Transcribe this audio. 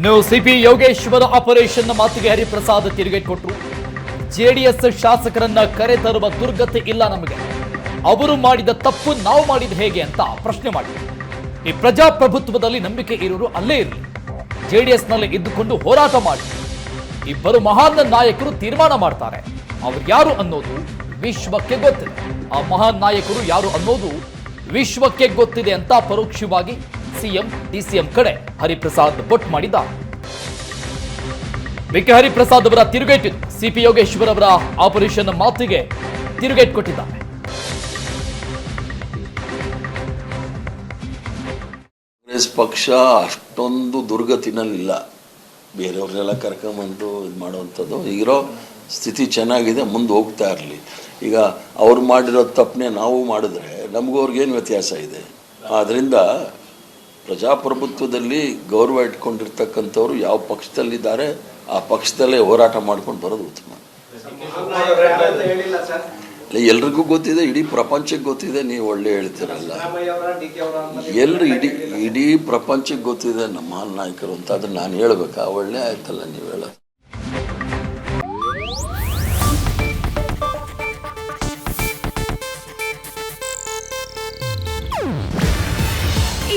ಇನ್ನು CP Yogeshwara operation ಮಾತಿಗೆ ಹರಿಪ್ರಸಾದ್ ತಿರುಗೇಟ್ ಕೊಟ್ಟರು ಜೆಡಿಎಸ್ ಶಾಸಕರನ್ನ ಕರೆ ತರುವ ದುರ್ಗತಿ ಇಲ್ಲ ನಮಗೆ. ಅವರು ಮಾಡಿದ ತಪ್ಪು ನಾವು ಮಾಡಿದ ಹೇಗೆ ಅಂತ ಪ್ರಶ್ನೆ ಮಾಡಿದರು ಈ ಪ್ರಜಾಪ್ರಭುತ್ವದಲ್ಲಿ ನಂಬಿಕೆ ಇರೋರು ಅಲ್ಲೇ ಇರಲಿ. ಜೆಡಿಎಸ್ನಲ್ಲಿ ಇದ್ದುಕೊಂಡು ಹೋರಾಟ ಮಾಡಿ. ಇಬ್ಬರು ಮಹಾನ್ ನಾಯಕರು ತೀರ್ಮಾನ ಮಾಡ್ತಾರೆ. ಅವ್ರು ಯಾರು ಅನ್ನೋದು ವಿಶ್ವಕ್ಕೆ ಗೊತ್ತಿದೆ. ಆ ಮಹಾನ್ ನಾಯಕರು ಯಾರು ಅನ್ನೋದು ವಿಶ್ವಕ್ಕೆ ಗೊತ್ತಿದೆ ಅಂತ ಪರೋಕ್ಷವಾಗಿ ಸಿಎಂ, ಡಿಸಿಎಂ ಕಡೆ ಹರಿಪ್ರಸಾದ್ ಬೊಟ್ ಮಾಡಿದ್ದಾರೆ ವಿಕೆ ಹರಿಪ್ರಸಾದ್ ಅವರ ತಿರುಗೇಟು ಸಿಪಿ ಯೋಗೇಶ್ವರ್ ಅವರ ಆಪರೇಷನ್ ಮಾತಿಗೆ ತಿರುಗೇಟ್ ಕೊಟ್ಟಿದ್ದಾರೆ. ಕಾಂಗ್ರೆಸ್ ಪಕ್ಷ ಅಷ್ಟೊಂದು ದುರ್ಗತಿನಲ್ಲಿಲ್ಲ. ಬೇರೆಯವ್ರನ್ನೆಲ್ಲ ಕರ್ಕೊಂಬಂದು ಇದು ಮಾಡುವಂಥದ್ದು. ಇರೋ ಸ್ಥಿತಿ ಚೆನ್ನಾಗಿದೆ, ಮುಂದೆ ಹೋಗ್ತಾ ಇರಲಿ. ಈಗ ಅವ್ರು ಮಾಡಿರೋ ತಪ್ಪನೆ ನಾವು ಮಾಡಿದ್ರೆ ನಮಗೂ ಅವ್ರಿಗೇನು ವ್ಯತ್ಯಾಸ ಇದೆ? ಆದ್ದರಿಂದ ಪ್ರಜಾಪ್ರಭುತ್ವದಲ್ಲಿ ಗೌರವ ಇಟ್ಕೊಂಡಿರ್ತಕ್ಕಂಥವ್ರು ಯಾವ ಪಕ್ಷದಲ್ಲಿದ್ದಾರೆ, ಆ ಪಕ್ಷದಲ್ಲೇ ಹೋರಾಟ ಮಾಡ್ಕೊಂಡು ಬರೋದು ಉತ್ತಮ. ಎಲ್ರಿಗೂ ಗೊತ್ತಿದೆ, ಇಡೀ ಪ್ರಪಂಚಕ್ಕೆ ಗೊತ್ತಿದೆ, ನೀವು ಒಳ್ಳೆ ಹೇಳ್ತೀರಲ್ಲ. ಎಲ್ರು ಇಡೀ ಇಡೀ ಪ್ರಪಂಚಕ್ಕೆ ಗೊತ್ತಿದೆ, ನಮ್ಮ ನಾಯಕರು ಅಂತ. ಅದನ್ನ ನಾನು ಹೇಳ್ಬೇಕಾ ಒಳ್ಳೆ ಆಯ್ತಲ್ಲ ನೀವು ಹೇಳೋದು.